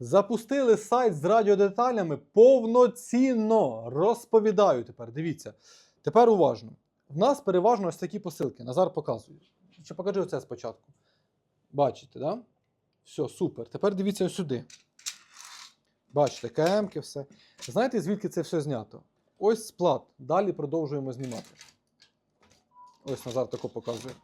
Запустили сайт з радіодеталями повноцінно. Розповідаю тепер. Дивіться. Тепер уважно. В нас переважно ось такі посилки. Назар показує. Ще покажи оце спочатку. Бачите, да? Все, супер. Тепер дивіться сюди. Бачите, КМки, все. Знаєте, звідки це все знято? Ось сплат. Далі продовжуємо знімати. Ось Назар тако показує.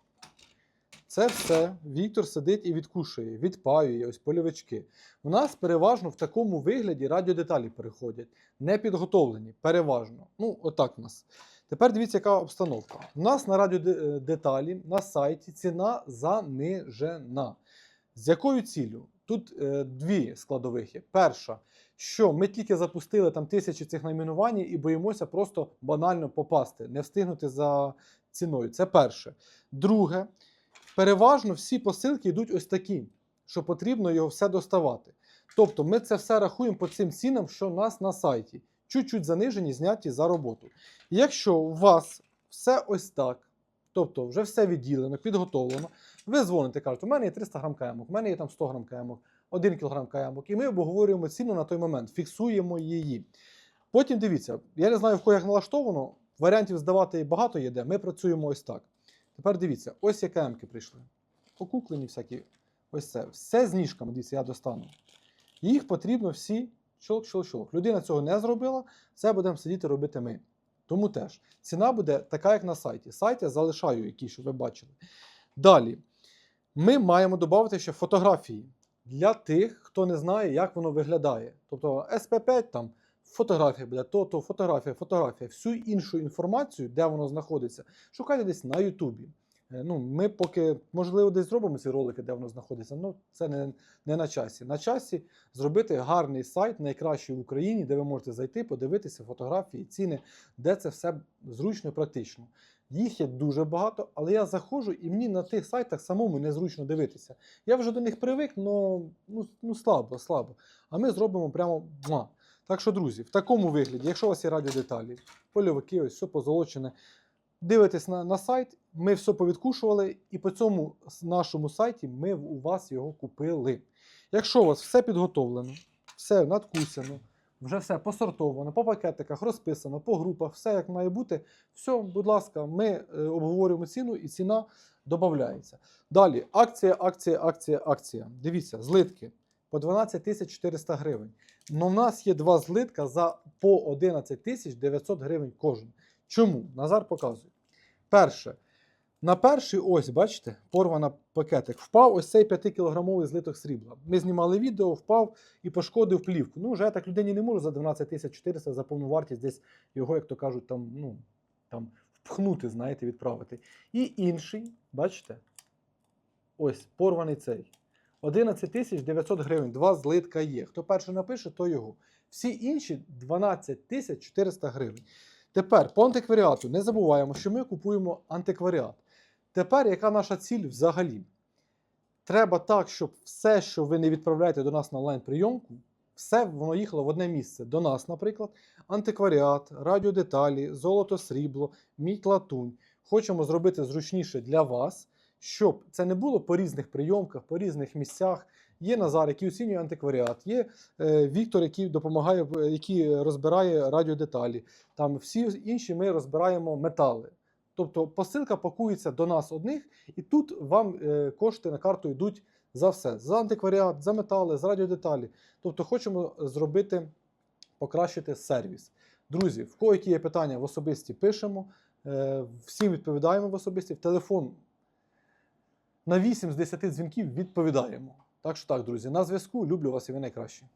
Це все Віктор сидить і відкушує, відпаює ось польовички. У нас переважно в такому вигляді радіодеталі переходять, не підготовлені, переважно. Ну, отак у нас. Тепер дивіться, яка обстановка. У нас на радіодеталі на сайті ціна занижена. З якою ціллю? Тут е, дві складових є. Перша, що ми тільки запустили там тисячі цих найменувань і боїмося просто банально попасти, не встигнути за ціною. Це перше. Друге, переважно всі посилки йдуть ось такі, що потрібно його все доставати. Тобто ми це все рахуємо по цим цінам, що у нас на сайті. Чуть-чуть занижені, зняті за роботу. Якщо у вас все ось так, тобто вже все відділено, підготовлено, ви дзвоните, кажете, у мене є 300 грам каямок, у мене є там 100 грам каямок, 1 кг каямок, і ми обговорюємо ціну на той момент, фіксуємо її. Потім дивіться, я не знаю, в кого як налаштовано, варіантів здавати багато є де, ми працюємо ось так. Тепер дивіться, ось є каямки прийшли. Покуклені всякі, ось це. Все з ніжками, дивіться, я достану. Їх потрібно всі щолк-щолк-щолк. Людина цього не зробила, це будемо сидіти робити ми. Тому теж ціна буде така, як на сайті. Сайт я залишаю, який, щоб ви бачили. Далі, ми маємо додати ще фотографії для тих, хто не знає, як воно виглядає. Тобто SP5 там фотографія буде, то, то фотографія, фотографія. Всю іншу інформацію, де воно знаходиться, шукайте десь на Ютубі. Е, Ну, ми поки, можливо, десь зробимо ці ролики, де воно знаходиться. Ну, це не, не на часі. На часі зробити гарний сайт, найкращий в Україні, де ви можете зайти, подивитися фотографії, ціни, де це все зручно і практично. Їх є дуже багато, але я заходжу і мені на тих сайтах самому незручно дивитися. Я вже до них привик, але ну, ну слабо, слабо. А ми зробимо прямо. Так що, друзі, в такому вигляді, якщо у вас є радіодеталі, польовики, ось все позолочене, дивитесь на, на сайт, ми все повідкушували, і по цьому нашому сайті ми у вас його купили. Якщо у вас все підготовлено, все надкусено, вже все посортовано, по пакетиках розписано, по групах, все як має бути, все, будь ласка, ми е, обговорюємо ціну і ціна додається. Далі, акція, акція, акція, акція. Дивіться, злитки по 12 400 гривень. Но в нас є два злитка за по 11 тисяч 900 гривень кожен. Чому? Назар показує. Перше, на перший ось, бачите, порвана пакетик. Впав ось цей 5-кілограмовий злиток срібла. Ми знімали відео, впав і пошкодив плівку. Ну, вже я так людині не можу за 12 400 за повну вартість десь його, як то кажуть, там, ну, там впхнути, знаєте, відправити. І інший, бачите, ось порваний цей. 11 тисяч 900 гривень, два злитка є. Хто перший напише, то його. Всі інші 12 тисяч 400 гривень. Тепер по антикваріату не забуваємо, що ми купуємо антикваріат. Тепер яка наша ціль взагалі? Треба так, щоб все, що ви не відправляєте до нас на онлайн-прийомку, все воно їхало в одне місце. До нас, наприклад, антикваріат, радіодеталі, золото, срібло, мідь латунь. Хочемо зробити зручніше для вас, щоб це не було по різних прийомках, по різних місцях. Є Назар, який оцінює антикваріат, є е, Віктор, який допомагає, е, який розбирає радіодеталі. Там всі інші ми розбираємо метали. Тобто посилка пакується до нас одних, і тут вам е, кошти на карту йдуть за все: за антикваріат, за метали, за радіодеталі. Тобто хочемо зробити, покращити сервіс. Друзі, в кого які є питання в особисті, пишемо. Е, всім відповідаємо в особисті. В телефон на 8 з 10 дзвінків відповідаємо. Так що так, друзі, на зв'язку. Люблю вас і ви найкращі.